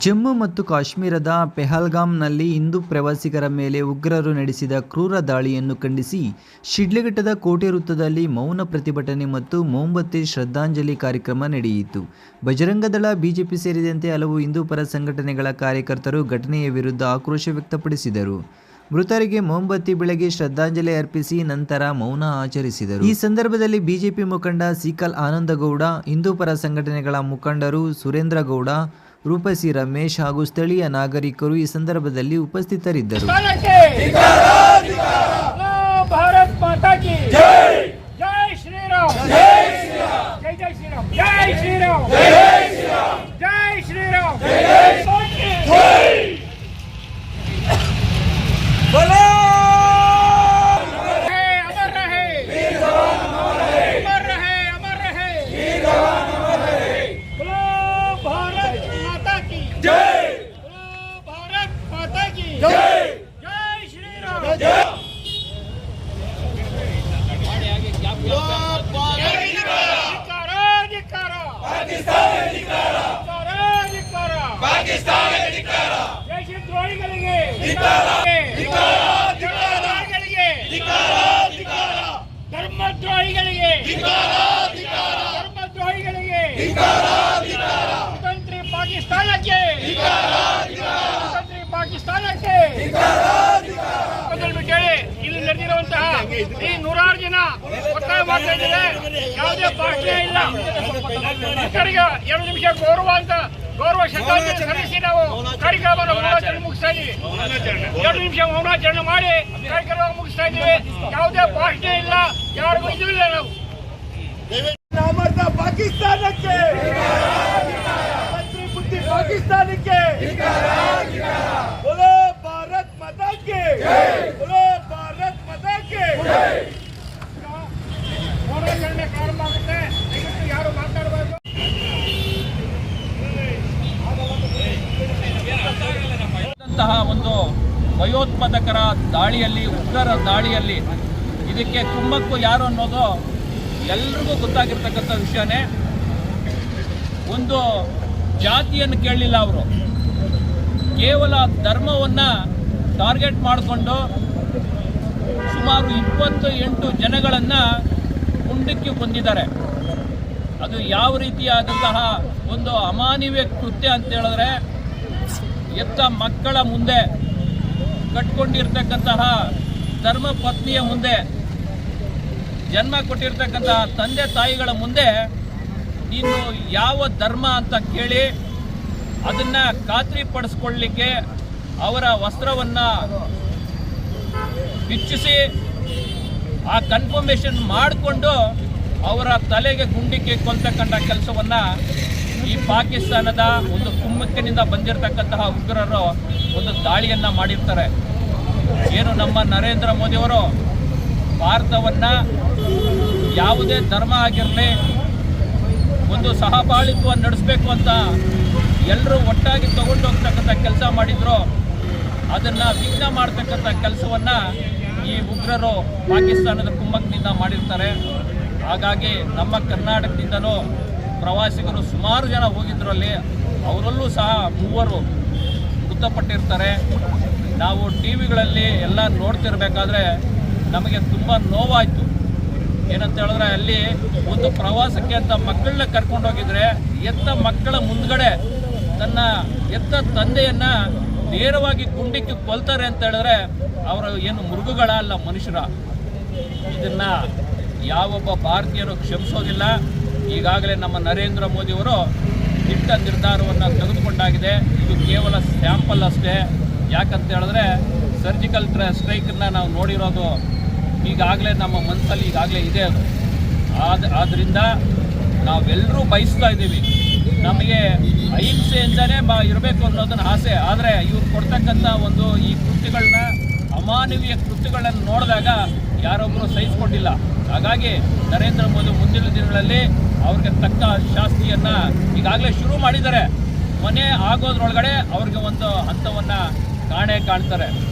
ಜಮ್ಮು ಮತ್ತು ಕಾಶ್ಮೀರದ ಪೆಹಲ್ಗಾಮ್ನಲ್ಲಿ ಹಿಂದೂ ಪ್ರವಾಸಿಗರ ಮೇಲೆ ಉಗ್ರರು ನಡೆಸಿದ ಕ್ರೂರ ದಾಳಿಯನ್ನು ಖಂಡಿಸಿ, ಶಿಡ್ಲಘಟ್ಟದ ಕೋಟೆ ವೃತ್ತದಲ್ಲಿ ಮೌನ ಪ್ರತಿಭಟನೆ ಮತ್ತು ಮೊಂಬತ್ತಿ ಶ್ರದ್ಧಾಂಜಲಿ ಕಾರ್ಯಕ್ರಮ ನಡೆಯಿತು. ಬಜರಂಗದಳ ಬಿಜೆಪಿ ಸೇರಿದಂತೆ ಹಲವು ಹಿಂದೂ ಪರ ಸಂಘಟನೆಗಳ ಕಾರ್ಯಕರ್ತರು ಘಟನೆಯ ವಿರುದ್ಧ ಆಕ್ರೋಶ ವ್ಯಕ್ತಪಡಿಸಿದರು. ಮೃತರಿಗೆ ಮೊಂಬತ್ತಿ ಬೆಳಗ್ಗೆ ಶ್ರದ್ಧಾಂಜಲಿ ಅರ್ಪಿಸಿ ನಂತರ ಮೌನ ಆಚರಿಸಿದರು. ಈ ಸಂದರ್ಭದಲ್ಲಿ ಬಿಜೆಪಿ ಮುಖಂಡ ಸೀಕಲ್ ಆನಂದಗೌಡ, ಹಿಂದೂ ಪರ ಸಂಘಟನೆಗಳ ಮುಖಂಡರು ಸುರೇಂದ್ರ ಗೌಡ ರೂಪಸಿ ರಮೇಶ್ ಹಾಗೂ ಸ್ಥಳೀಯ ನಾಗರಿಕರು ಈ ಸಂದರ್ಭದಲ್ಲಿ ಉಪಸ್ಥಿತರಿದ್ದರು के भारत ಧರ್ಮದ್ರೋಹಿಗಳಿಗೆ ಧರ್ಮದ್ರೋಹಿಗಳಿಗೆ ಸ್ವತಂತ್ರ ಪಾಕಿಸ್ತಾನಕ್ಕೆ ಕುತಂತ್ರಿ ಪಾಕಿಸ್ತಾನಕ್ಕೆ ನಡೆದಿರುವಂತಹ ಈ ನೂರಾರು ಜನ ಒತ್ತಾಯ ಮಾಡ್ತಾ ಇದ್ದಾರೆ. ಯಾವುದೇ ಭಾಷೆ ಇಲ್ಲ. ಕಡೆಗೆ ಎರಡು ನಿಮಿಷ ಗೌರವ ಅಂತ ಗೌರವ ಶ್ರದ್ಧಾಂಜಲಿ ಸಲ್ಲಿಸಿ ನಾವು ಕಾರ್ಯಕ್ರಮವನ್ನು ಮೌನಾಚರಣೆ ಮುಗಿಸ್ತಾ ಇದ್ದೀವಿ. ಎರಡು ನಿಮಿಷ ಮೌನಾಚರಣೆ ಮಾಡಿ ಕಾರ್ಯಕ್ರಮ ಮುಗಿಸ್ತಾ ಇದ್ದೀವಿ. ಯಾವುದೇ ಭಾಷೆ ಇಲ್ಲ. ಯಾರಿಗೂ ಇದು ನಾವು. ಪಾಕಿಸ್ತಾನಕ್ಕೆ. ಬುದ್ಧಿ ಪಾಕಿಸ್ತಾನಕ್ಕೆ. ಅಂತಹ ಒಂದು ಭಯೋತ್ಪಾದಕರ ದಾಳಿಯಲ್ಲಿ, ಉಗ್ರರ ದಾಳಿಯಲ್ಲಿ ಇದಕ್ಕೆ ಕುಮ್ಮಕ್ಕು ಯಾರು ಅನ್ನೋದು ಎಲ್ರಿಗೂ ಗೊತ್ತಾಗಿರ್ತಕ್ಕಂಥ ವಿಷಯನೇ. ಒಂದು ಜಾತಿಯನ್ನು ಕೇಳಲಿಲ್ಲ ಅವರು. ಕೇವಲ ಧರ್ಮವನ್ನು ಟಾರ್ಗೆಟ್ ಮಾಡಿಕೊಂಡು ಸುಮಾರು ಇಪ್ಪತ್ತು ಎಂಟು ಜನಗಳನ್ನು ಗುಂಡಕ್ಕೆ ಬಂದಿದ್ದಾರೆ. ಅದು ಯಾವ ರೀತಿಯಾದಂತಹ ಒಂದು ಅಮಾನವೀಯ ಕೃತ್ಯ ಅಂತ ಹೇಳಿದ್ರೆ ಎತ್ತ ಮಕ್ಕಳ ಮುಂದೆ ಕಟ್ಕೊಂಡಿರ್ತಕ್ಕಂತಹ ಧರ್ಮ ಪತ್ನಿಯ ಮುಂದೆ, ಜನ್ಮ ಕೊಟ್ಟಿರ್ತಕ್ಕಂತಹ ತಂದೆ ತಾಯಿಗಳ ಮುಂದೆ ನೀನು ಯಾವ ಧರ್ಮ ಅಂತ ಕೇಳಿ ಅದನ್ನ ಖಾತ್ರಿಪಡಿಸ್ಕೊಳ್ಳಿಕ್ಕೆ ಅವರ ವಸ್ತ್ರವನ್ನು ಬಿಚ್ಚಿಸಿ ಆ ಕನ್ಫರ್ಮೇಷನ್ ಮಾಡಿಕೊಂಡು ಅವರ ತಲೆಗೆ ಗುಂಡಿಕ್ಕೆ ಕೊಲ್ತಕ್ಕಂಥ ಕೆಲಸವನ್ನ ಈ ಪಾಕಿಸ್ತಾನದ ಒಂದು ಕುಮ್ಮಕ್ಕಿನಿಂದ ಬಂದಿರತಕ್ಕಂತಹ ಉಗ್ರರು ಒಂದು ದಾಳಿಯನ್ನು ಮಾಡಿರ್ತಾರೆ. ಏನು ನಮ್ಮ ನರೇಂದ್ರ ಮೋದಿಯವರು ಭಾರತವನ್ನು ಯಾವುದೇ ಧರ್ಮ ಆಗಿರಲಿ, ಒಂದು ಸಹಬಾಳಿತ್ವ ನಡೆಸಬೇಕು ಅಂತ ಎಲ್ಲರೂ ಒಟ್ಟಾಗಿ ತಗೊಂಡು ಹೋಗ್ತಕ್ಕಂಥ ಕೆಲಸ ಮಾಡಿದ್ರು. ಅದನ್ನು ವಿಘ್ನ ಮಾಡ್ತಕ್ಕಂಥ ಕೆಲಸವನ್ನು ಈ ಉಗ್ರರು ಪಾಕಿಸ್ತಾನದ ಕುಮ್ಮಕ್ಕಿನಿಂದ ಮಾಡಿರ್ತಾರೆ. ಹಾಗಾಗಿ ನಮ್ಮ ಕರ್ನಾಟಕದಿಂದಲೂ ಪ್ರವಾಸಿಗರು ಸುಮಾರು ಜನ ಹೋಗಿದ್ದರಲ್ಲಿ ಅವರಲ್ಲೂ ಸಹ ಮೂವರು ಮೃತಪಟ್ಟಿರ್ತಾರೆ. ನಾವು ಟಿ ವಿಗಳಲ್ಲಿ ಎಲ್ಲ ನೋಡ್ತಿರ್ಬೇಕಾದ್ರೆ ನಮಗೆ ತುಂಬ ನೋವಾಯಿತು. ಏನಂತ ಹೇಳಿದ್ರೆ ಅಲ್ಲಿ ಒಂದು ಪ್ರವಾಸಕ್ಕೆ ಅಂತ ಮಕ್ಕಳನ್ನ ಕರ್ಕೊಂಡು ಹೋಗಿದ್ರೆ ಎತ್ತ ಮಕ್ಕಳ ಮುಂದ್ಗಡೆ ತನ್ನ ಎತ್ತ ತಂದೆಯನ್ನ ನೇರವಾಗಿ ಗುಂಡಿಕ್ಕಿ ಕೊಲ್ತಾರೆ ಅಂತ ಹೇಳಿದ್ರೆ ಅವರು ಏನು ಮೃಗಗಳ ಅಲ್ಲ ಮನುಷ್ಯರ. ಇದನ್ನ ಯಾವೊಬ್ಬ ಭಾರತೀಯರು ಕ್ಷಮಿಸೋದಿಲ್ಲ. ಈಗಾಗಲೇ ನಮ್ಮ ನರೇಂದ್ರ ಮೋದಿಯವರು ದಿಟ್ಟ ನಿರ್ಧಾರವನ್ನು ತೆಗೆದುಕೊಂಡಾಗಿದೆ. ಇದು ಕೇವಲ ಸ್ಯಾಂಪಲ್ ಅಷ್ಟೇ. ಯಾಕಂತ ಹೇಳಿದ್ರೆ ಸರ್ಜಿಕಲ್ ಸ್ಟ್ರೈಕನ್ನ ನಾವು ನೋಡಿರೋದು ಈಗಾಗಲೇ ನಮ್ಮ ಮನಸ್ಸಲ್ಲಿ ಈಗಾಗಲೇ ಇದೆ ಅದು. ಆದ ಆದ್ದರಿಂದ ನಾವೆಲ್ಲರೂ ಬಯಸ್ತಾ ಇದ್ದೀವಿ. ನಮಗೆ ಅಹಿಂಸೆಯಿಂದನೇ ಬಾ ಇರಬೇಕು ಅನ್ನೋದನ್ನ ಆಸೆ. ಆದರೆ ಇವ್ರು ಕೊಡ್ತಕ್ಕಂಥ ಒಂದು ಈ ಕೃತಿಗಳನ್ನ ಅಮಾನವೀಯ ಕೃತ್ಯಗಳನ್ನು ನೋಡಿದಾಗ ಯಾರೊಬ್ಬರು ಸಹಿಸಿಕೊಂಡಿಲ್ಲ. ಹಾಗಾಗಿ ನರೇಂದ್ರ ಮೋದಿ ಮುಂದಿನ ದಿನಗಳಲ್ಲಿ ಅವ್ರಿಗೆ ತಕ್ಕ ಶಾಸ್ತಿಯನ್ನು ಈಗಾಗಲೇ ಶುರು ಮಾಡಿದ್ದಾರೆ. ಮನೆ ಆಗೋದ್ರೊಳಗಡೆ ಅವ್ರಿಗೆ ಒಂದು ಹಂತವನ್ನು ಕಾಣೇ ಕಾಣ್ತಾರೆ.